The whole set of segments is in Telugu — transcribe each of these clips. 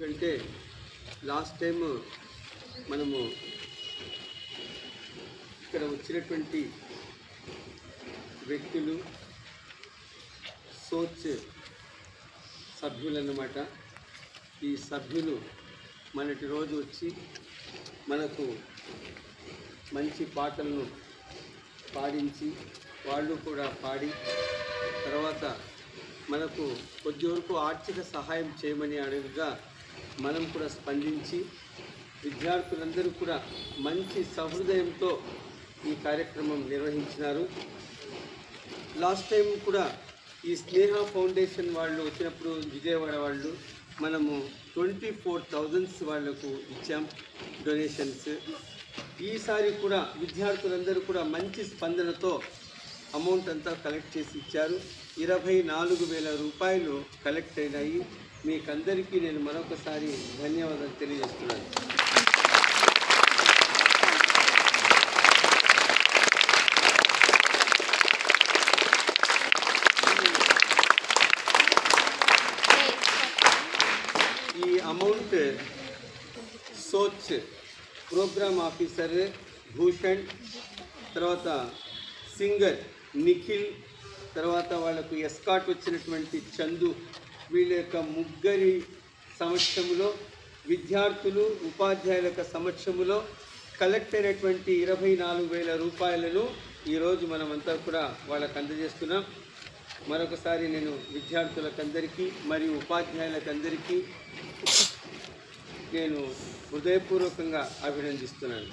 ఎందుకంటే లాస్ట్ టైం మనము ఇక్కడ వచ్చినటువంటి వ్యక్తులు సోచ్ సభ్యులన్నమాట. ఈ సభ్యులు మనటి రోజు వచ్చి మనకు మంచి పాటలను పాడించి వాళ్ళు కూడా పాడి తర్వాత మనకు కొద్ది వరకు ఆర్థిక సహాయం చేయమని అడుగుగా మనం కూడా స్పందించి విద్యార్థులందరూ కూడా మంచి సహృదయంతో ఈ కార్యక్రమం నిర్వహించినారు. లాస్ట్ టైం కూడా ఈ స్నేహ ఫౌండేషన్ వాళ్ళు వచ్చినప్పుడు విజయవాడ వాళ్ళు మనము ట్వంటీ ఫోర్ థౌజండ్స్ వాళ్ళకు ఇచ్చాం డొనేషన్స్. ఈసారి కూడా విద్యార్థులందరూ కూడా మంచి స్పందనతో అమౌంట్ అంతా కలెక్ట్ చేసి ఇచ్చారు. ఇరవై నాలుగు వేల రూపాయలు కలెక్ట్ అయినాయి. మీకందరికీ నేను మరొకసారి ధన్యవాదాలు తెలియజేస్తున్నాను. ఈ అమౌంట్ సోచ్ ప్రోగ్రామ్ ఆఫీసర్ భూషణ్ తర్వాత సింగర్ నిఖిల్ తర్వాత వాళ్ళకు ఎస్కాట్ వచ్చినటువంటి చందు వీళ్ళ యొక్క ముగ్గురి సమక్షంలో విద్యార్థులు ఉపాధ్యాయుల సమక్షంలో కలెక్ట్ అయినటువంటి ఇరవై నాలుగు వేల రూపాయలను ఈరోజు మనమంతా కూడా వాళ్ళకు అందజేస్తున్నాం. మరొకసారి నేను విద్యార్థులకందరికీ మరియు ఉపాధ్యాయులకందరికీ నేను హృదయపూర్వకంగా అభినందిస్తున్నాను.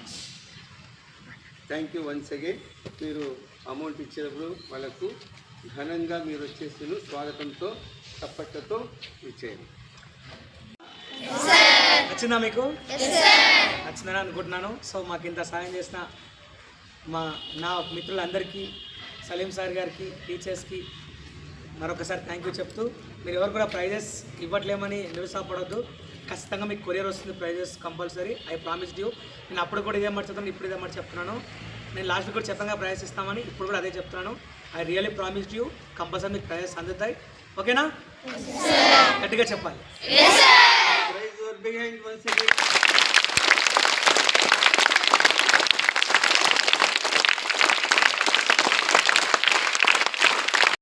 Thank you once again. మీరు అమౌంట్ ఇచ్చినప్పుడు వాళ్ళకు ఘనంగా మీరు వచ్చేసిన స్వాగతంతో తప్పట్లతో ఇచ్చేయండి నచ్చిందా మీకు? నచ్చిందని అనుకుంటున్నాను. సో మాకు ఇంత సాయం చేసిన మా నా మిత్రులందరికీ సలీం సార్ గారికి టీచర్స్కి మరొకసారి థ్యాంక్ యూ చెప్తూ మీరు ఎవరు కూడా ప్రైజెస్ ఇవ్వట్లేమని నిరుసాపడద్దు ఖచ్చితంగా మీకు కొరియర్ వస్తుంది prizes compulsory. I promise do నేను అప్పుడు కూడా ఇదే మాట చెప్తాను ఇప్పుడు ఇదే మాట చెప్తున్నాను. నేను లాస్ట్ కూడా చెప్పంగా ప్రైజెస్ ఇస్తామని ఇప్పుడు కూడా అదే చెప్తున్నాను. I really promise do compulsory మీకు ప్రైజెస్ అందుతాయి ఓకేనా గట్టిగా చెప్పాలి.